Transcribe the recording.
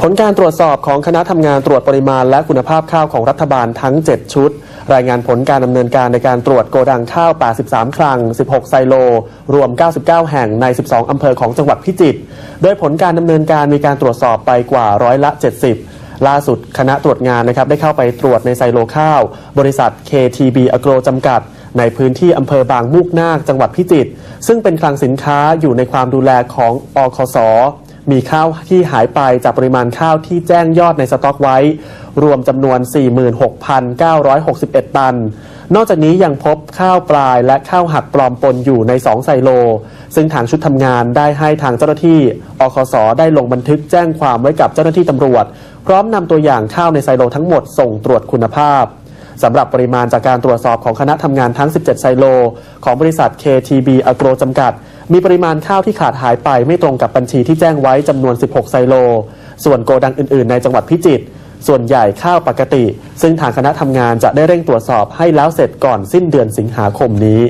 ผลการตรวจสอบของคณะทำงานตรวจปริมาณและคุณภาพข้าวของรัฐบาลทั้ง 7 ชุด รายงานผลการดำเนินการในการตรวจโกดังข้าว 83 คลัง 16 ไซโล รวม 99 แห่งใน 12 อำเภอของจังหวัดพิจิตร โดยผลการดำเนินการมีการตรวจสอบไปกว่าร้อยละ 70ล่าสุดคณะตรวจงานนะครับได้เข้าไปตรวจในไซโลข้าว บริษัท KTB Agro จำกัด ในพื้นที่อำเภอบางมูกนาคจังหวัดพิจิตรซึ่งเป็นคลังสินค้าอยู่ในความดูแลของอคส มีข้าวที่หายไปจากปริมาณข้าวที่แจ้งยอดในสต็อกไว้ รวมจำนวน 46,961 ตัน นอกจากนี้ยังพบข้าวปลายและข้าวหักปลอมปนอยู่ใน 2 ไซโล ซึ่งทางชุดทำงานได้ให้ทางเจ้าหน้าที่อคสได้ลงบันทึกแจ้งความไว้กับเจ้าหน้าที่ตำรวจ พร้อมนำตัวอย่างข้าวในไซโลทั้งหมดส่งตรวจคุณภาพสำหรับปริมาณจากการตรวจสอบของคณะทำงานทั้ง 17 ไซโล ของบริษัท KTB Agro จำกัด มีปริมาณข้าวที่ขาดหายไปไม่ตรงกับบัญชีที่แจ้งไว้จำนวน 16 ไซโล ส่วนโกดังอื่น ๆ ในจังหวัดพิจิตรส่วนใหญ่ข้าวปกติ ซึ่งทางคณะทำงานจะได้เร่งตรวจสอบให้แล้วเสร็จก่อนสิ้นเดือนสิงหาคมนี้